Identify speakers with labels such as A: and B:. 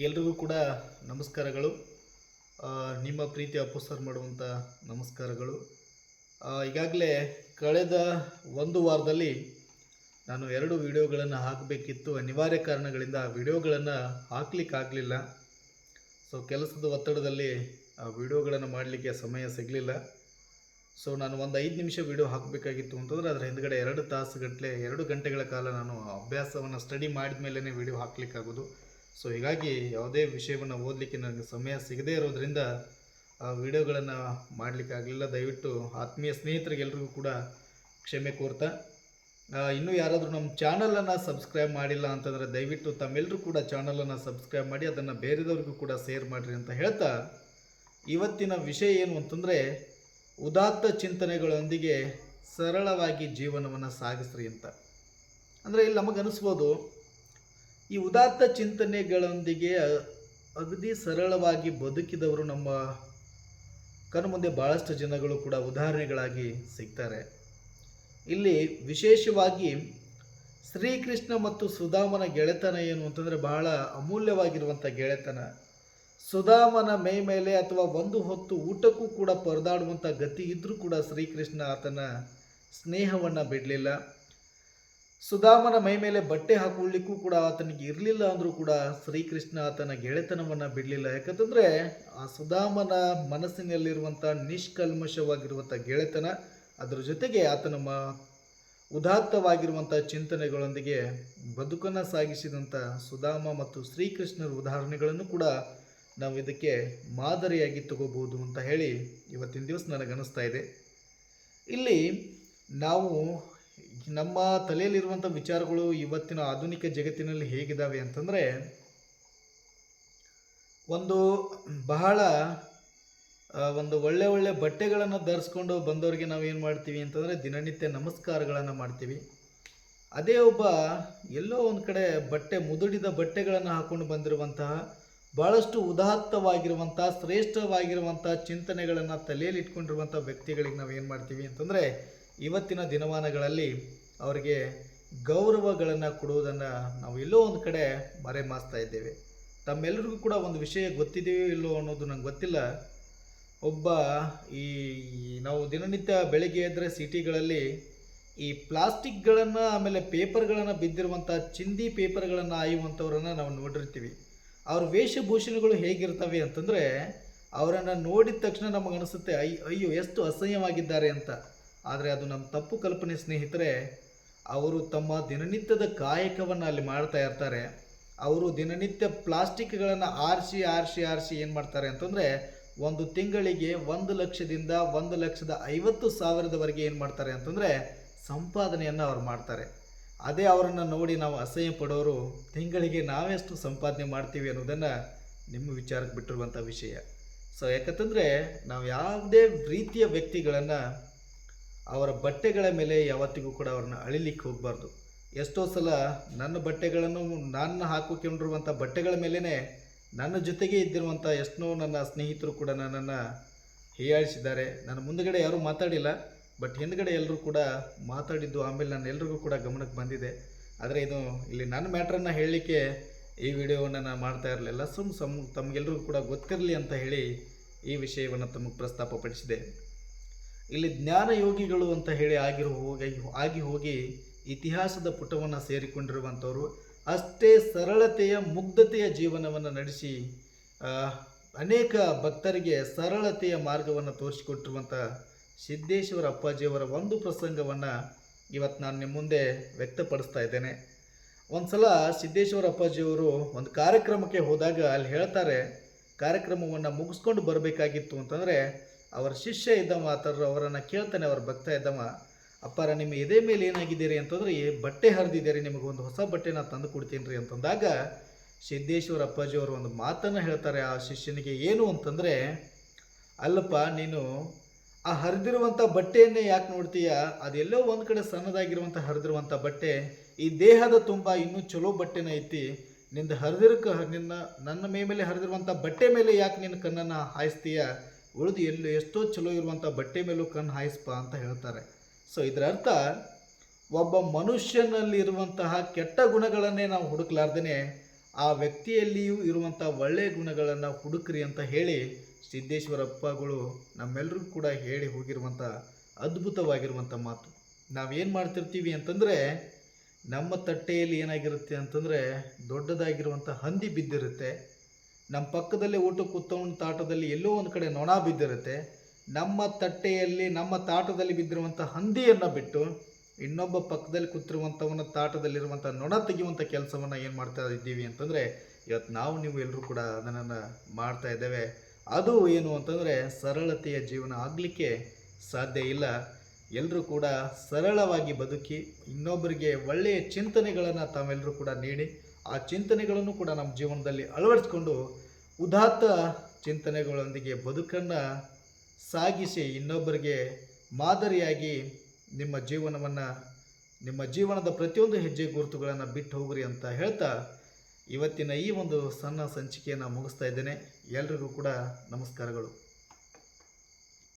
A: ಎಲ್ರಿಗೂ ಕೂಡ ನಮಸ್ಕಾರಗಳು. ನಿಮ್ಮ ಪ್ರೀತಿ ಅಪ್ಪು ಸರ್ ಮಾಡುವಂಥ ನಮಸ್ಕಾರಗಳು ಈಗಾಗಲೇ ಕಳೆದ ಒಂದು ವಾರದಲ್ಲಿ ನಾನು ಎರಡು ವಿಡಿಯೋಗಳನ್ನು ಹಾಕಬೇಕಿತ್ತು. ಅನಿವಾರ್ಯ ಕಾರಣಗಳಿಂದ ಆ ವಿಡಿಯೋಗಳನ್ನು ಹಾಕ್ಲಿಕ್ಕಾಗಲಿಲ್ಲ. ಸೊ, ಕೆಲಸದ ಒತ್ತಡದಲ್ಲಿ ಆ ವಿಡಿಯೋಗಳನ್ನು ಮಾಡಲಿಕ್ಕೆ ಸಮಯ ಸಿಗಲಿಲ್ಲ. ಸೊ, ನಾನು ಒಂದು ಐದು ನಿಮಿಷ ವಿಡಿಯೋ ಹಾಕಬೇಕಾಗಿತ್ತು ಅಂತಂದರೆ ಅದರ ಹಿಂದ್ಗಡೆ ಎರಡು ತಾಸುಗಟ್ಟಲೆ ಎರಡು ಗಂಟೆಗಳ ಕಾಲ ನಾನು ಅಭ್ಯಾಸವನ್ನು ಸ್ಟಡಿ ಮಾಡಿದ ಮೇಲೇ ವಿಡಿಯೋ ಹಾಕ್ಲಿಕ್ಕಾಗೋದು. ಸೊ ಹೀಗಾಗಿ ಯಾವುದೇ ವಿಷಯವನ್ನು ಓದಲಿಕ್ಕೆ ನನಗೆ ಸಮಯ ಸಿಗದೇ ಇರೋದ್ರಿಂದ ಆ ವಿಡಿಯೋಗಳನ್ನು ಮಾಡಲಿಕ್ಕಾಗಲಿಲ್ಲ ದಯವಿಟ್ಟು ಆತ್ಮೀಯ ಸ್ನೇಹಿತರಿಗೆಲ್ರಿಗೂ ಕೂಡ ಕ್ಷಮೆ ಕೋರ್ತಾ. ಇನ್ನೂ ಯಾರಾದರೂ ನಮ್ಮ ಚಾನಲನ್ನು ಸಬ್ಸ್ಕ್ರೈಬ್ ಮಾಡಿಲ್ಲ ಅಂತಂದರೆ ದಯವಿಟ್ಟು ತಮ್ಮೆಲ್ಲರೂ ಕೂಡ ಚಾನಲನ್ನು ಸಬ್ಸ್ಕ್ರೈಬ್ ಮಾಡಿ, ಅದನ್ನು ಬೇರೆದವ್ರಿಗೂ ಕೂಡ ಶೇರ್ ಮಾಡಿರಿ ಅಂತ ಹೇಳ್ತಾ. ಇವತ್ತಿನ ವಿಷಯ ಏನು ಅಂತಂದರೆ, ಉದಾತ್ತ ಚಿಂತನೆಗಳೊಂದಿಗೆ ಸರಳವಾಗಿ ಜೀವನವನ್ನು ಸಾಗಿಸ್ರಿ ಅಂತ. ಅಂದರೆ ಇಲ್ಲಿ ನಮಗನಿಸ್ಬೋದು ಈ ಉದಾತ್ತ ಚಿಂತನೆಗಳೊಂದಿಗೆ ಅಗದಿ ಸರಳವಾಗಿ ಬದುಕಿದವರು ನಮ್ಮ ಕಣ್ಮುಂದೆ ಭಾಳಷ್ಟು ಜನಗಳು ಕೂಡ ಉದಾಹರಣೆಗಳಾಗಿ ಸಿಗ್ತಾರೆ. ಇಲ್ಲಿ ವಿಶೇಷವಾಗಿ ಶ್ರೀಕೃಷ್ಣ ಮತ್ತು ಸುಧಾಮನ ಗೆಳೆತನ ಏನು ಅಂತಂದರೆ ಬಹಳ ಅಮೂಲ್ಯವಾಗಿರುವಂಥ ಗೆಳೆತನ. ಸುಧಾಮನ ಮೈ ಮೇಲೆ ಅಥವಾ ಒಂದು ಹೊತ್ತು ಊಟಕ್ಕೂ ಕೂಡ ಪರದಾಡುವಂಥ ಗತಿ ಇದ್ದರೂ ಕೂಡ ಶ್ರೀಕೃಷ್ಣ ಆತನ ಸ್ನೇಹವನ್ನು ಬಿಡಲಿಲ್ಲ. ಸುಧಾಮನ ಮೈ ಮೇಲೆ ಬಟ್ಟೆ ಹಾಕೊಳ್ಳಿಕ್ಕೂ ಕೂಡ ಆತನಿಗೆ ಇರಲಿಲ್ಲ ಅಂದರೂ ಕೂಡ ಶ್ರೀಕೃಷ್ಣ ಆತನ ಗೆಳೆತನವನ್ನು ಬಿಡಲಿಲ್ಲ. ಯಾಕಂತಂದರೆ ಆ ಸುಧಾಮನ ಮನಸ್ಸಿನಲ್ಲಿರುವಂಥ ನಿಷ್ಕಲ್ಮಶವಾಗಿರುವಂಥ ಗೆಳೆತನ, ಅದರ ಜೊತೆಗೆ ಆತನ ಮ ಉದಾತ್ತವಾಗಿರುವಂಥ ಚಿಂತನೆಗಳೊಂದಿಗೆ ಬದುಕನ್ನು ಸಾಗಿಸಿದಂಥ ಸುಧಾಮ ಮತ್ತು ಶ್ರೀಕೃಷ್ಣರ ಉದಾಹರಣೆಗಳನ್ನು ಕೂಡ ನಾವು ಇದಕ್ಕೆ ಮಾದರಿಯಾಗಿ ತಗೋಬಹುದು ಅಂತ ಹೇಳಿ ಇವತ್ತಿನ ದಿವಸ ನನಗನ್ನಿಸ್ತಾ ಇದೆ. ಇಲ್ಲಿ ನಾವು ನಮ್ಮ ತಲೆಯಲ್ಲಿರುವಂಥ ವಿಚಾರಗಳು ಇವತ್ತಿನ ಆಧುನಿಕ ಜಗತ್ತಿನಲ್ಲಿ ಹೇಗಿದ್ದಾವೆ ಅಂತಂದರೆ, ಒಂದು ಬಹಳ ಒಂದು ಒಳ್ಳೆ ಒಳ್ಳೆ ಬಟ್ಟೆಗಳನ್ನು ಧರಿಸ್ಕೊಂಡು ಬಂದವರಿಗೆ ನಾವು ಏನು ಮಾಡ್ತೀವಿ ಅಂತಂದರೆ ದಿನನಿತ್ಯ ನಮಸ್ಕಾರಗಳನ್ನು ಮಾಡ್ತೀವಿ. ಅದೇ ಒಬ್ಬ ಎಲ್ಲೋ ಒಂದು ಕಡೆ ಬಟ್ಟೆ ಮುದುಡಿದ ಬಟ್ಟೆಗಳನ್ನು ಹಾಕೊಂಡು ಬಂದಿರುವಂತಹ ಭಾಳಷ್ಟು ಉದಾತ್ತವಾಗಿರುವಂಥ, ಶ್ರೇಷ್ಠವಾಗಿರುವಂಥ ಚಿಂತನೆಗಳನ್ನು ತಲೆಯಲ್ಲಿ ಇಟ್ಕೊಂಡಿರುವಂಥ ವ್ಯಕ್ತಿಗಳಿಗೆ ನಾವು ಏನು ಮಾಡ್ತೀವಿ ಅಂತಂದರೆ ಇವತ್ತಿನ ದಿನಮಾನಗಳಲ್ಲಿ ಅವರಿಗೆ ಗೌರವಗಳನ್ನು ಕೊಡುವುದನ್ನು ನಾವು ಎಲ್ಲೋ ಒಂದು ಕಡೆ ಮರೆಮಾಸ್ತಾ ಇದ್ದೇವೆ. ತಮ್ಮೆಲ್ಲರಿಗೂ ಕೂಡ ಒಂದು ವಿಷಯ ಗೊತ್ತಿದೆಯೋ ಇಲ್ಲೋ ಅನ್ನೋದು ನಂಗೆ ಗೊತ್ತಿಲ್ಲ. ಒಬ್ಬ ಈ ನಾವು ದಿನನಿತ್ಯ ಬೆಳಗ್ಗೆ ಎದ್ದರೆ ಸಿಟಿಗಳಲ್ಲಿ ಈ ಪ್ಲಾಸ್ಟಿಕ್ಗಳನ್ನು ಆಮೇಲೆ ಪೇಪರ್ಗಳನ್ನು ಬಿದ್ದಿರುವಂಥ ಚಿಂದಿ ಪೇಪರ್ಗಳನ್ನು ಆಯುವಂಥವ್ರನ್ನ ನಾವು ನೋಡಿರ್ತೀವಿ. ಅವ್ರ ವೇಷಭೂಷಣಗಳು ಹೇಗಿರ್ತವೆ ಅಂತಂದರೆ ಅವರನ್ನು ನೋಡಿದ ತಕ್ಷಣ ನಮಗನಿಸುತ್ತೆ ಅಯ್ಯ ಅಯ್ಯೋ, ಎಷ್ಟು ಅಸಹ್ಯವಾಗಿದ್ದಾರೆ ಅಂತ. ಆದರೆ ಅದು ನಮ್ಮ ತಪ್ಪು ಕಲ್ಪನೆ ಸ್ನೇಹಿತರೆ, ಅವರು ತಮ್ಮ ದಿನನಿತ್ಯದ ಕಾಯಕವನ್ನು ಅಲ್ಲಿ ಮಾಡ್ತಾ ಇರ್ತಾರೆ. ಅವರು ದಿನನಿತ್ಯ ಪ್ಲಾಸ್ಟಿಕ್ಗಳನ್ನು ಆರಿಸಿ ಆರಿಸಿ ಆರಿಸಿ ಏನು ಮಾಡ್ತಾರೆ ಅಂತಂದರೆ, ಒಂದು ತಿಂಗಳಿಗೆ ಒಂದು ಲಕ್ಷದಿಂದ ಒಂದು ಲಕ್ಷದ ಐವತ್ತು ಸಾವಿರದವರೆಗೆ ಏನು ಮಾಡ್ತಾರೆ ಅಂತಂದರೆ, ಸಂಪಾದನೆಯನ್ನು ಅವ್ರು ಮಾಡ್ತಾರೆ. ಅದೇ ಅವರನ್ನು ನೋಡಿ ನಾವು ಅಸಹ್ಯ ಪಡೋರು, ತಿಂಗಳಿಗೆ ನಾವೆಷ್ಟು ಸಂಪಾದನೆ ಮಾಡ್ತೀವಿ ಅನ್ನೋದನ್ನು ನಿಮ್ಮ ವಿಚಾರಕ್ಕೆ ಬಿಟ್ಟಿರುವಂಥ ವಿಷಯ. ಸೊ ಯಾಕಂತಂದರೆ, ನಾವು ಯಾವುದೇ ರೀತಿಯ ವ್ಯಕ್ತಿಗಳನ್ನು ಅವರ ಬಟ್ಟೆಗಳ ಮೇಲೆ ಯಾವತ್ತಿಗೂ ಕೂಡ ಅವ್ರನ್ನ ಅಳಿಲಿಕ್ಕೆ ಹೋಗಬಾರ್ದು. ಎಷ್ಟೋ ಸಲ ನನ್ನ ಬಟ್ಟೆಗಳನ್ನು ನಾನು ಹಾಕಿಕೊಂಡಿರುವಂಥ ಬಟ್ಟೆಗಳ ಮೇಲೇ ನನ್ನ ಜೊತೆಗೆ ಇದ್ದಿರುವಂಥ ಎಷ್ಟೋ ನನ್ನ ಸ್ನೇಹಿತರು ಕೂಡ ನನ್ನನ್ನು ಹೀಯಾಳಿಸಿದ್ದಾರೆ. ನನ್ನ ಮುಂದುಗಡೆ ಯಾರೂ ಮಾತಾಡಿಲ್ಲ, ಬಟ್ ಹಿಂದ್ಗಡೆ ಎಲ್ಲರೂ ಕೂಡ ಮಾತಾಡಿದ್ದು ಆಮೇಲೆ ನಾನು ಎಲ್ರಿಗೂ ಕೂಡ ಗಮನಕ್ಕೆ ಬಂದಿದೆ. ಆದರೆ ಇದು ಇಲ್ಲಿ ನನ್ನ ಮ್ಯಾಟ್ರನ್ನು ಹೇಳಲಿಕ್ಕೆ ಈ ವಿಡಿಯೋವನ್ನು ನಾನು ಮಾಡ್ತಾ ಇರಲಿಲ್ಲ. ಸುಮ್ ಸಮ್ ತಮಗೆಲ್ರಿಗೂ ಕೂಡ ಗೊತ್ತಿರಲಿ ಅಂತ ಹೇಳಿ ಈ ವಿಷಯವನ್ನು ತಮಗೆ ಪ್ರಸ್ತಾಪಪಡಿಸಿದೆ. ಇಲ್ಲಿ ಜ್ಞಾನ ಯೋಗಿಗಳು ಅಂತ ಹೇಳಿ ಆಗಿರೋ ಹೋಗಿ, ಆಗಿ ಹೋಗಿ ಇತಿಹಾಸದ ಪುಟವನ್ನು ಸೇರಿಕೊಂಡಿರುವಂಥವ್ರು. ಅಷ್ಟೇ ಸರಳತೆಯ, ಮುಗ್ಧತೆಯ ಜೀವನವನ್ನು ನಡೆಸಿ ಅನೇಕ ಭಕ್ತರಿಗೆ ಸರಳತೆಯ ಮಾರ್ಗವನ್ನು ತೋರಿಸಿಕೊಟ್ಟಿರುವಂಥ ಸಿದ್ದೇಶ್ವರ ಅಪ್ಪಾಜಿಯವರ ಒಂದು ಪ್ರಸಂಗವನ್ನು ಇವತ್ತು ನಾನು ನಿಮ್ಮ ಮುಂದೆ ವ್ಯಕ್ತಪಡಿಸ್ತಾ ಇದ್ದೇನೆ. ಒಂದು ಸಲ ಸಿದ್ದೇಶ್ವರ ಅಪ್ಪಾಜಿಯವರು ಒಂದು ಕಾರ್ಯಕ್ರಮಕ್ಕೆ ಹೋದಾಗ ಅಲ್ಲಿ ಹೇಳ್ತಾರೆ, ಕಾರ್ಯಕ್ರಮವನ್ನು ಮುಗಿಸ್ಕೊಂಡು ಬರಬೇಕಾಗಿತ್ತು ಅಂತಂದರೆ ಅವರ ಶಿಷ್ಯ ಇದ್ದವ ಆತರ ಅವರನ್ನು ಕೇಳ್ತಾನೆ, ಅವ್ರ ಭಕ್ತ ಇದ್ದಮ್ಮ ಅಪ್ಪಾರ ನಿಮ್ಮ ಎದೆ ಮೇಲೆ ಏನಾಗಿದ್ದೀರಿ ಅಂತಂದ್ರೆ ಬಟ್ಟೆ ಹರಿದಿದ್ದೀರಿ, ನಿಮಗೆ ಒಂದು ಹೊಸ ನಾನು ತಂದು ಕೊಡ್ತೀನಿ ರೀ ಅಂತಂದಾಗ ಸಿದ್ದೇಶ್ವರ ಅಪ್ಪಾಜಿಯವರು ಒಂದು ಮಾತನ್ನು ಹೇಳ್ತಾರೆ ಆ ಶಿಷ್ಯನಿಗೆ, ಏನು ಅಂತಂದರೆ, ಅಲ್ಲಪ್ಪ, ನೀನು ಆ ಹರಿದಿರುವಂಥ ಬಟ್ಟೆಯನ್ನೇ ಯಾಕೆ ನೋಡ್ತೀಯ? ಅದೆಲ್ಲೋ ಒಂದು ಕಡೆ ಸಣ್ಣದಾಗಿರುವಂಥ ಹರಿದಿರುವಂಥ ಬಟ್ಟೆ, ಈ ದೇಹದ ತುಂಬ ಇನ್ನೂ ಚಲೋ ಬಟ್ಟೆನ ಐತಿ ನಿಂದ ಹರಿದಿರಕ್ಕೆ ನಿನ್ನ, ನನ್ನ ಮೇಮೇಲೆ ಹರಿದಿರುವಂಥ ಬಟ್ಟೆ ಮೇಲೆ ಯಾಕೆ ನಿನ್ನ ಕಣ್ಣನ್ನು ಹಾಯಿಸ್ತೀಯ? ಉಳಿದು ಎಲ್ಲಿ ಎಷ್ಟೋ ಚಲೋ ಇರುವಂಥ ಬಟ್ಟೆ ಮೇಲೂ ಕಣ್ಣು ಹಾಯಿಸ್ಪ ಅಂತ ಹೇಳ್ತಾರೆ. ಸೊ ಇದರ ಅರ್ಥ ಒಬ್ಬ ಮನುಷ್ಯನಲ್ಲಿರುವಂತಹ ಕೆಟ್ಟ ಗುಣಗಳನ್ನೇ ನಾವು ಹುಡುಕ್ಲಾರ್ದೇ ಆ ವ್ಯಕ್ತಿಯಲ್ಲಿಯೂ ಇರುವಂಥ ಒಳ್ಳೆಯ ಗುಣಗಳನ್ನು ಹುಡುಕ್ರಿ ಅಂತ ಹೇಳಿ ಸಿದ್ದೇಶ್ವರಪ್ಪಗಳು ನಮ್ಮೆಲ್ಲರಿಗೂ ಕೂಡ ಹೇಳಿ ಹೋಗಿರುವಂಥ ಅದ್ಭುತವಾಗಿರುವಂಥ ಮಾತು. ನಾವೇನು ಮಾಡ್ತಿರ್ತೀವಿ ಅಂತಂದರೆ ನಮ್ಮ ತಟ್ಟೆಯಲ್ಲಿ ಏನಾಗಿರುತ್ತೆ ಅಂತಂದರೆ ದೊಡ್ಡದಾಗಿರುವಂಥ ಹಂದಿ ಬಿದ್ದಿರುತ್ತೆ. ನಮ್ಮ ಪಕ್ಕದಲ್ಲಿ ಊಟ ಕೂತ್ಕೊಂಡು ತಾಟದಲ್ಲಿ ಎಲ್ಲೋ ಒಂದು ಕಡೆ ನೊಣ ಬಿದ್ದಿರುತ್ತೆ. ನಮ್ಮ ತಟ್ಟೆಯಲ್ಲಿ, ನಮ್ಮ ತಾಟದಲ್ಲಿ ಬಿದ್ದಿರುವಂಥ ಹಂದಿಯನ್ನು ಬಿಟ್ಟು ಇನ್ನೊಬ್ಬ ಪಕ್ಕದಲ್ಲಿ ಕೂತಿರುವಂಥವನ ತಾಟದಲ್ಲಿರುವಂಥ ನೊಣ ತೆಗೆಯುವಂಥ ಕೆಲಸವನ್ನು ಏನು ಮಾಡ್ತಾ ಇದ್ದೀವಿ ಅಂತಂದರೆ ಇವತ್ತು ನಾವು ನೀವು ಎಲ್ಲರೂ ಕೂಡ ಅದನ್ನು ಮಾಡ್ತಾ ಇದ್ದೇವೆ. ಅದು ಏನು ಅಂತಂದರೆ, ಸರಳತೆಯ ಜೀವನ ಆಗಲಿಕ್ಕೆ ಸಾಧ್ಯ ಇಲ್ಲ. ಎಲ್ಲರೂ ಕೂಡ ಸರಳವಾಗಿ ಬದುಕಿ ಇನ್ನೊಬ್ಬರಿಗೆ ಒಳ್ಳೆಯ ಚಿಂತನೆಗಳನ್ನು ತಾವೆಲ್ಲರೂ ಕೂಡ ನೀಡಿ, ಆ ಚಿಂತನೆಗಳನ್ನು ಕೂಡ ನಮ್ಮ ಜೀವನದಲ್ಲಿ ಅಳವಡಿಸ್ಕೊಂಡು ಉದಾತ್ತ ಚಿಂತನೆಗಳೊಂದಿಗೆ ಬದುಕನ್ನು ಸಾಗಿಸಿ ಇನ್ನೊಬ್ಬರಿಗೆ ಮಾದರಿಯಾಗಿ ನಿಮ್ಮ ಜೀವನವನ್ನು, ನಿಮ್ಮ ಜೀವನದ ಪ್ರತಿಯೊಂದು ಹೆಜ್ಜೆ ಗುರುತುಗಳನ್ನು ಬಿಟ್ಟು ಹೋಗ್ರಿ ಅಂತ ಹೇಳ್ತಾ ಇವತ್ತಿನ ಈ ಒಂದು ಸಣ್ಣ ಸಂಚಿಕೆಯನ್ನು ಮುಗಿಸ್ತಾ ಇದ್ದೇನೆ. ಎಲ್ರಿಗೂ ಕೂಡ ನಮಸ್ಕಾರಗಳು.